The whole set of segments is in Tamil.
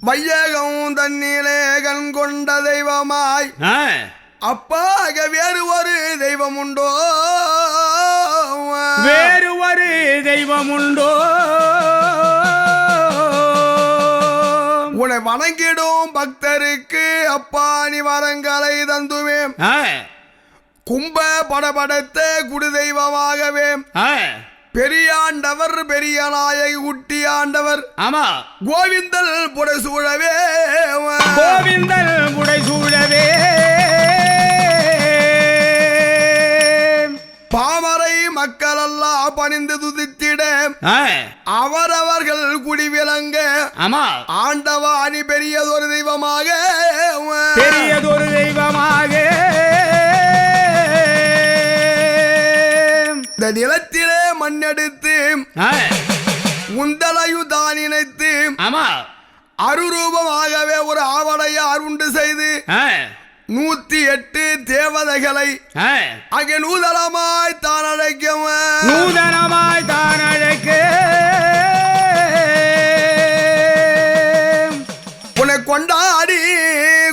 வையகம் தன்னிலே கண் கொண்ட தெய்வமாய். அப்பாக வேறு ஒரு தெய்வம் உண்டோ வேறு ஒரு தெய்வம் உண்டோ வணங்கிடும் பக்தருக்கு அப்பா நீ வரங்களை தந்துவே கும்ப படபடத்த குடு தெய்வமாகவே பெரியாண்டவர் பெரிய நாயகி குட்டி ஆண்டவர். ஆமா. கோவிந்தல் புடசூழவே கோவிந்தல் முடை சூழவே. மக்கள் எல்லாம் பணிந்து துதித்திட அவரவர்கள் குடிவிலங்க ஆமா. ஆண்டவாணி பெரியதொரு தெய்வமாக. பெரியதொரு தெய்வமாக. இந்த நிலத்திலே மண்ணெடுத்து ஆ, உந்தலையு தான் இணைத்து ஆமா. அருரூபமாகவே ஒரு ஆவடையார் உண்டு செய்து நூத்தி எட்டு தேவதைகளை அங்கே நூதனமாய் தான் அழைக்கும் நூதனமாய் தான் அழைக்க உன்னை கொண்டாடி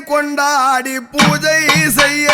கொண்டாடி பூஜை செய்ய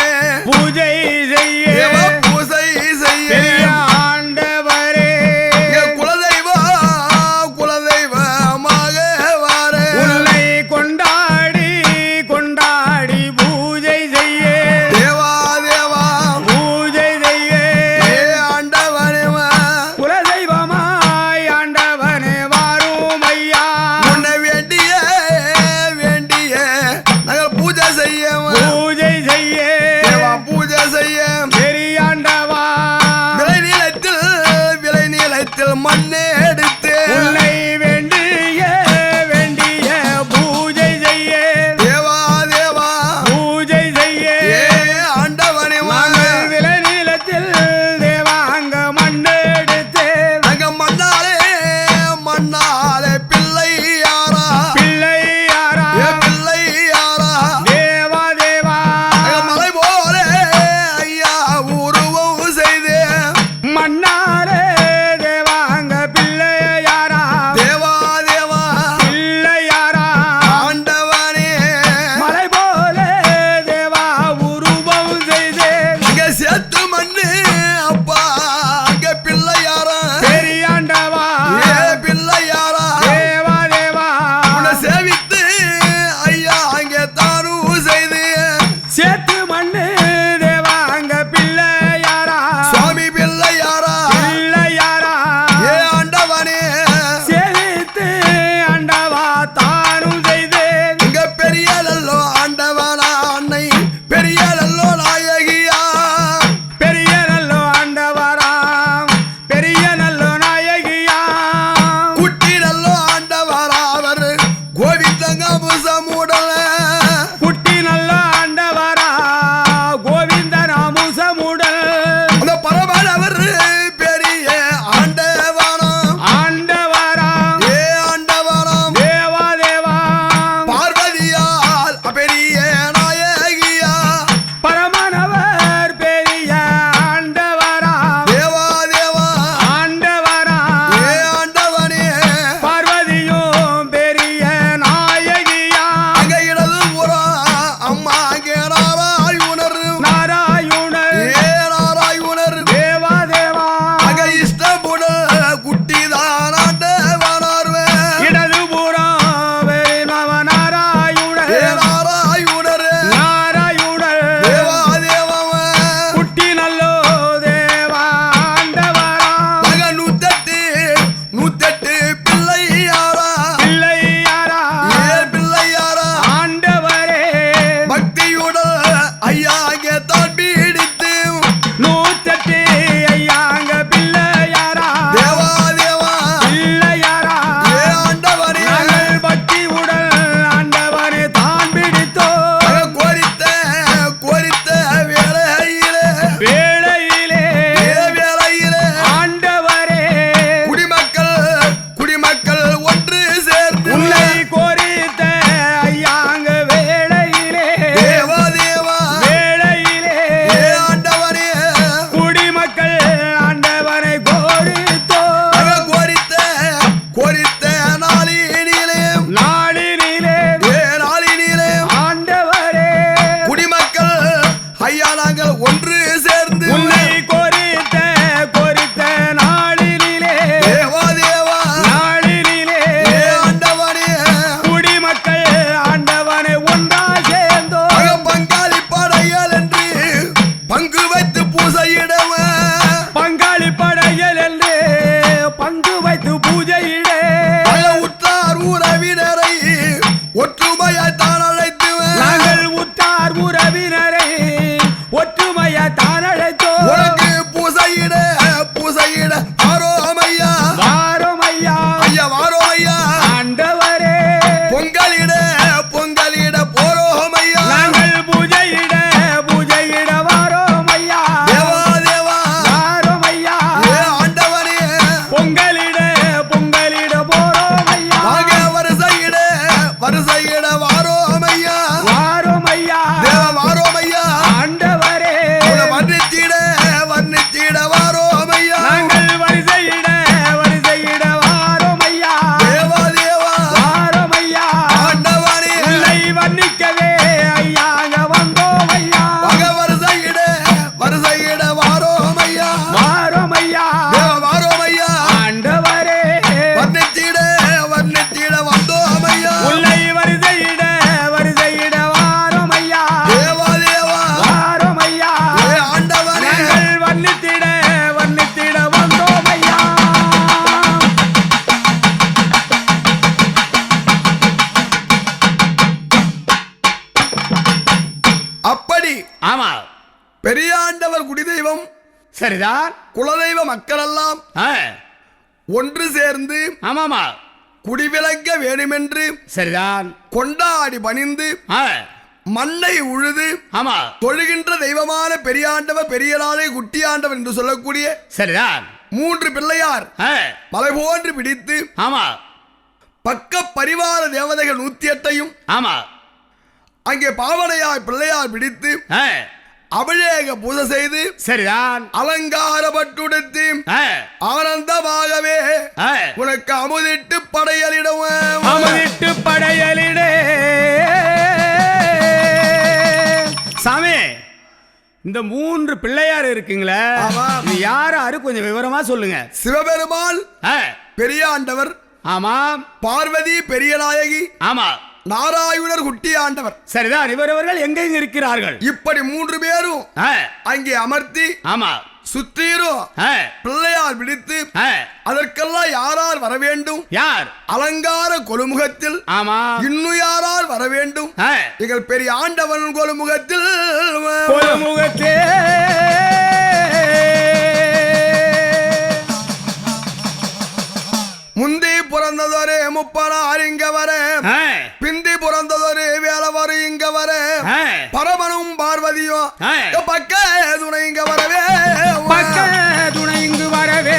ஆமா பெரியாண்டவர் குடிதெய்வம் சரிதான். குலதெய்வ மக்களெல்லாம் ஆ, ஒன்று சேர்ந்து ஆமாமா குடிவிலக்க வேண்டுமென்று சரிதான். கொண்டாடி பணிந்து மண்ணை உழுது ஆமா தொழுகின்ற தெய்வமான பெரியாண்டவர் பெரியநாளை குட்டியாண்டவர் என்று சொல்லக்கூடிய சரிதான். மூன்று பிள்ளையார் மலை போன்று பிடித்து ஆமா பக்க பரிவார தேவதைகள் நூத்தி எட்டையும் ஆமா அங்கே பாவனையாய் பிள்ளையார் பிடித்து அபிஷேக பூஜை செய்து சரிதான். அலங்காரப்பட்டுடுத்து ஆ, ஆனந்தமாகவே. உனக்கு அமுதிட்டு படையலிடம் அமுதிட்டு படையலிடே. சாமி இந்த மூன்று பிள்ளையார் இருக்குங்களே ஆமா. இது யார் யாரு கொஞ்சம் விவரமா சொல்லுங்க. சிவபெருமான் ஆ, பெரியாண்டவர் ஆமாம். பார்வதி பெரியநாயகி ஆமா. நாராயணர் குட்டியாண்டவர் சரிதான் இவரவர்கள் எங்கெங்க இருக்கிறார்கள்? இப்படி மூன்று பேரும் அங்கே அமர்த்தி ஆமா. சுத்தீரும் பிள்ளையார் பிடித்து ஆ. அதற்கெல்லாம் யாரார் வர வேண்டும்? யார்? அலங்கார கொலுமுகத்தில் ஆமா. இன்னும் யாரார் வர வேண்டும்? எங்கள் பெரிய ஆண்டவன் கொலுமுகத்தில் பொதுமுகத்தே முந்தி பிறந்ததொரு முப்பனார் இங்க வர பிறந்ததொரு வேலவர் இங்க வர. பரமனும் பார்வதியும். பக்க துணை இங்க வரவே. பக்க துணை இங்கு வரவே.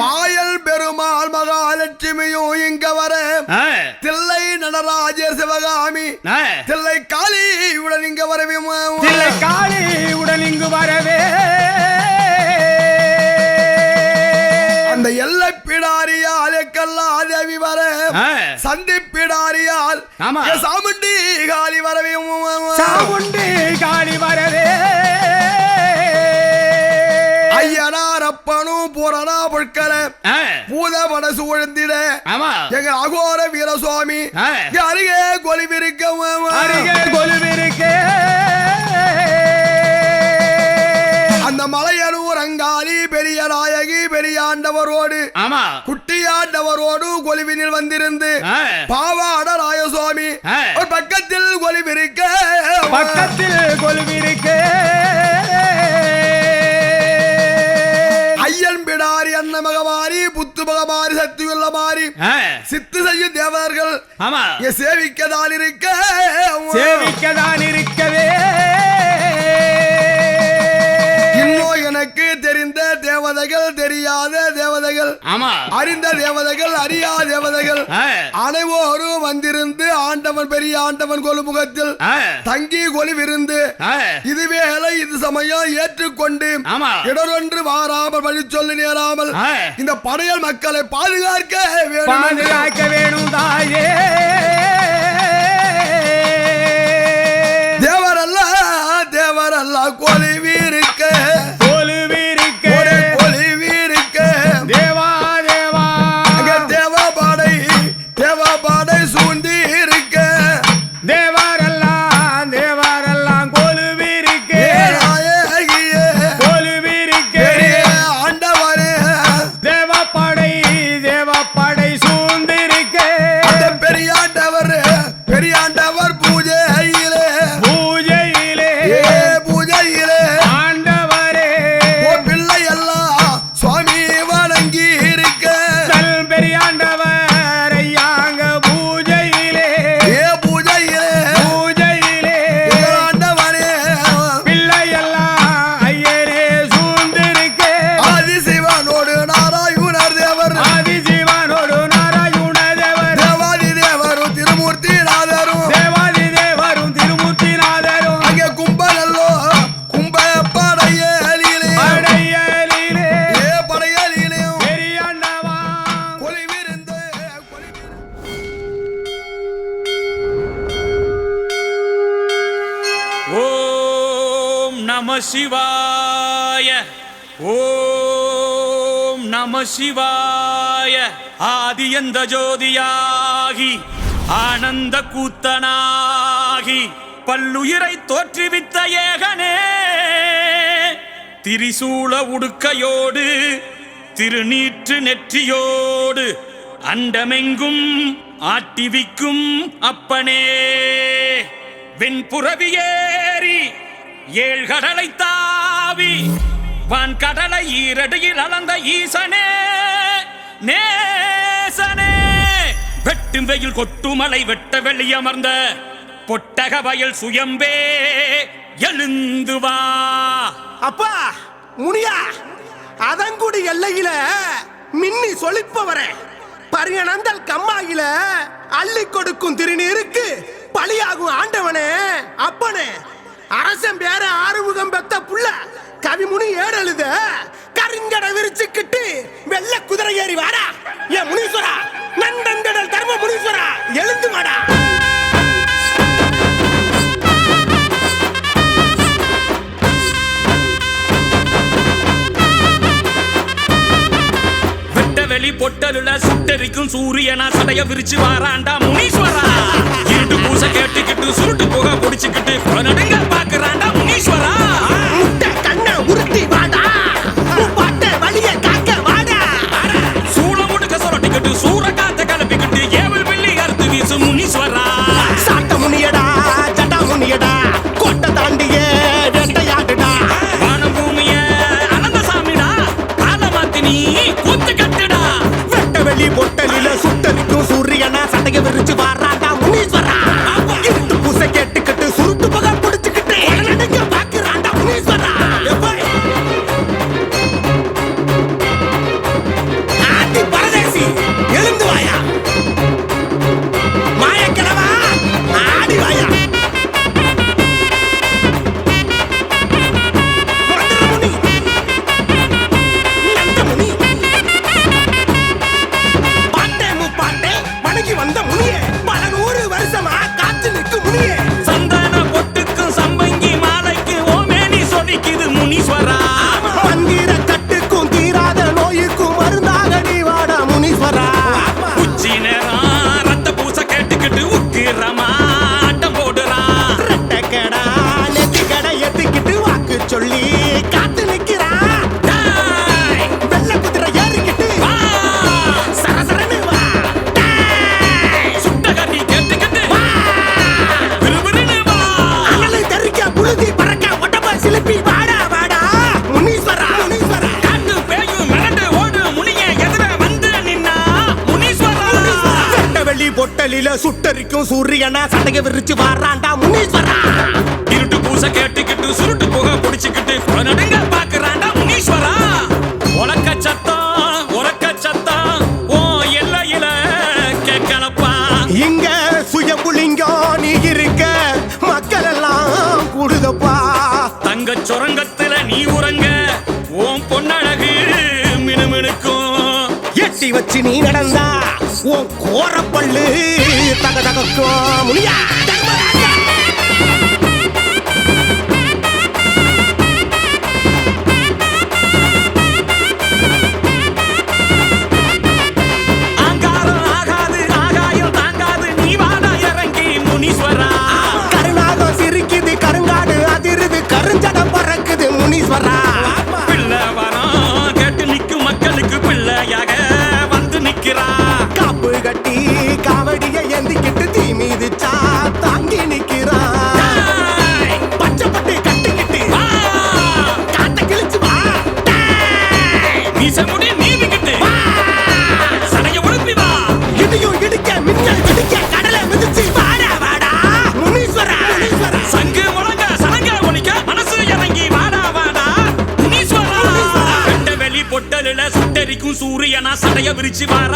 மாயல் பெருமாள் மகாலட்சுமியும் இங்க வர. தில்லை நடராஜர் சிவகாமி. தில்லை காளியுடன் இங்க வரவே. தில்லை காளி ஆமா. சாமுண்டி காளி வரவே சாமுண்டி காளி வரவே. ஐயனார் அப்பனும் பூரணா பொற்கல. ஆ, பூதபட சூழ்ந்திட ஆமா. எங்க அகோர வீரசுவாமி. அருகே கொலிவிருக்க அருகே கொலுவிருக்கே நாயகி பெரிய ஆண்டவரோடு ஆமா. குட்டியாண்டவரோடு கொலுவினில் வந்திருந்து பாவாட ராயசுவாமி பக்கத்தில் கொலிவிருக்க பக்கத்தில் கொலுவிருக்கே ஐயன் பிடாரி அன்ன மகமாரி புத்து மகமாரி சக்தியுள்ள மாறி சித்து செய்யும் தேவதர்கள் ஆமா. சேவிக்கதான் இருக்க. சேவிக்கதான் இருக்கவே. இன்னும் எனக்கு தெரிந்த தேவதைகள் தெரியாத தேவதைகள் ஆமா. அறிந்த தேவதைகள் அறியாத தேவதைகள் அனைவரும் வந்திருந்து ஆண்டவன் பெரிய ஆண்டவன் கொலுமுகத்தில் தங்கி கொலுவிருந்து ஆ, இது சமயம் ஏற்றுக்கொண்டு இடரொன்று வாராமல் வழி சொல்லி நேராமல். இந்த படையல் மக்களை பாதுகாக்க பாதுகாக்க வேணும் தாயே. தேவரல்ல தேவரல்ல கொலுவிருக்க சிவாய. ஓம் நம சிவாய. ஆதியந்த ஜோதியாகி ஆனந்த கூத்தனாகி பல்லுயிரை தோற்றுவித்த ஏகனே. திரிசூல உடுக்கையோடு திருநீற்று நெற்றியோடு அண்டமெங்கும் ஆட்டிவிக்கும் அப்பனே. வெண்புறவியேறி ஏழ் கடலை தாவி வான் கடலை ஈரடியில் அளந்த ஈசனே நேசனே. வெட்டும் வெயில் கொட்டுமலை வெட்ட வெளியமர்ந்த பொட்டக வயல் சுயம்பே எழுந்து வா. அப்பா முனியா அதங்குடி எல்லையில மின்னி சொலிப்பவரே. பரியனந்தல் கம்மாயில அள்ளி கொடுக்கும் திருநீருக்கு பழியாகும் ஆண்டவனே அப்பனே. அரசன் பேர ஆறுமுகம் பெத்த புள்ள. கவிமுனி ஏறெழுத. அடிக்கும் சூரியனா சடைய விரிச்சு வாராண்டா முனீஸ்வரா. இடு பூசை கேட்டுக்கிட்டு சுருட்டு புகை குடிச்சுக்கிட்டு பாக்குறாண்டா முனீஸ்வரா. வெளியில சுட்டரிக்கும் சூரியனா சட்டைய விரிச்சு வாராண்டா முனீஸ்வரா இருட்டு பூச கேட்டுக்கிட்டு சுருட்டு புகை பிடிச்சுக்கிட்டு நடுங்க பாக்குறாண்டா முனீஸ்வரா. உலக்க சத்தம் உலக்க சத்தம் ஓ எல்லையில கேட்கலப்பா. இங்க சுய புளிங்கோ நீ இருக்க மக்கள் எல்லாம் கூடுதப்பா. தங்க சுரங்கத்துல நீ உறங்க ஓம் பொன்னழகு மினுமினுக்கும். கட்டி வச்சு நீ நடந்தா உன் கோரப்பள்ளு தக தகக்கோ முடியா கருங்காடு அதிருது கருஞ்சடம் பறக்குது முனீஸ்வரா. പിടിച്ച് വാ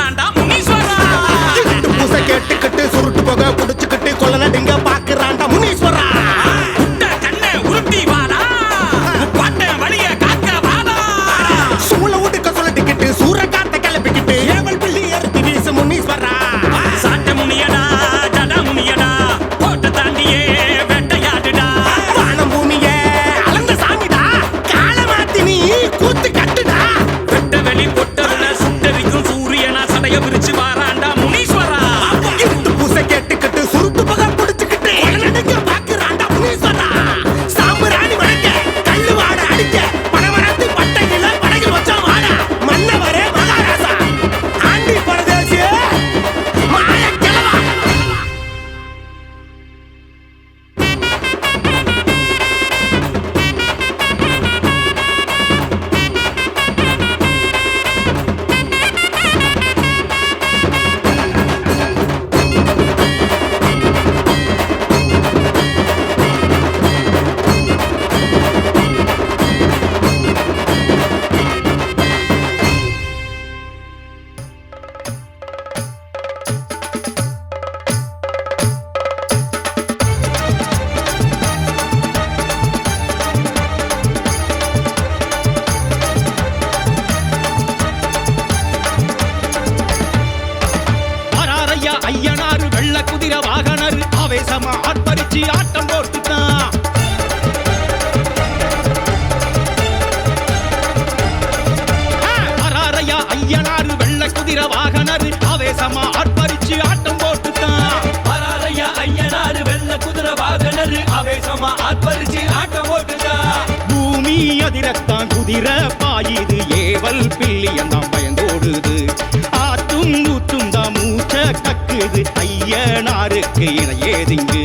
ஆவேசமா ஆர்ப்பரிச்சு ஆட்டம் போட்டுட்டான். வராரையா ஐயனாரு வெள்ள குதிரை வாகனரு ஆவேசமா ஆர்ப்பரிச்சு ஆட்டம் போட்டுட்டான். வராரையா ஐயனாரு வெள்ள குதிரை வாகனரு ஆவேசமா ஆர்ப்பரிச்சு ஆட்டம் போட்டுட்டா பூமி அதிரத்தான் குதிரை பாயுது ஏவல் பில்லியந்தான் ஐயனாருக்கு இணையேதிங்கு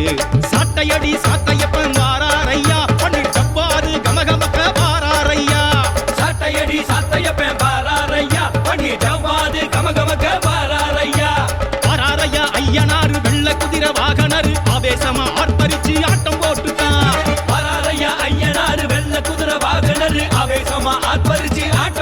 சாட்டையடி சாட்டையப்பன் வாராரையா. பண்ணி டப்பாரு கமகமக்க வாராரையா. சாட்டையடி சாத்தையப்பன் பாராரையா பண்ணி டவ்வாது கமகமக்க பாராரையா வாராரையா ஐயனாரு வெள்ள குதிரை வாகனரு ஆவேசமா ஆர்ப்பரிச்சு ஆட்டம் போட்டுட்டான் வராரையா ஐயனாரு வெள்ள குதிரை வாகனரு ஆவேசமா ஆர்ப்பரிச்சு ஆட்டம்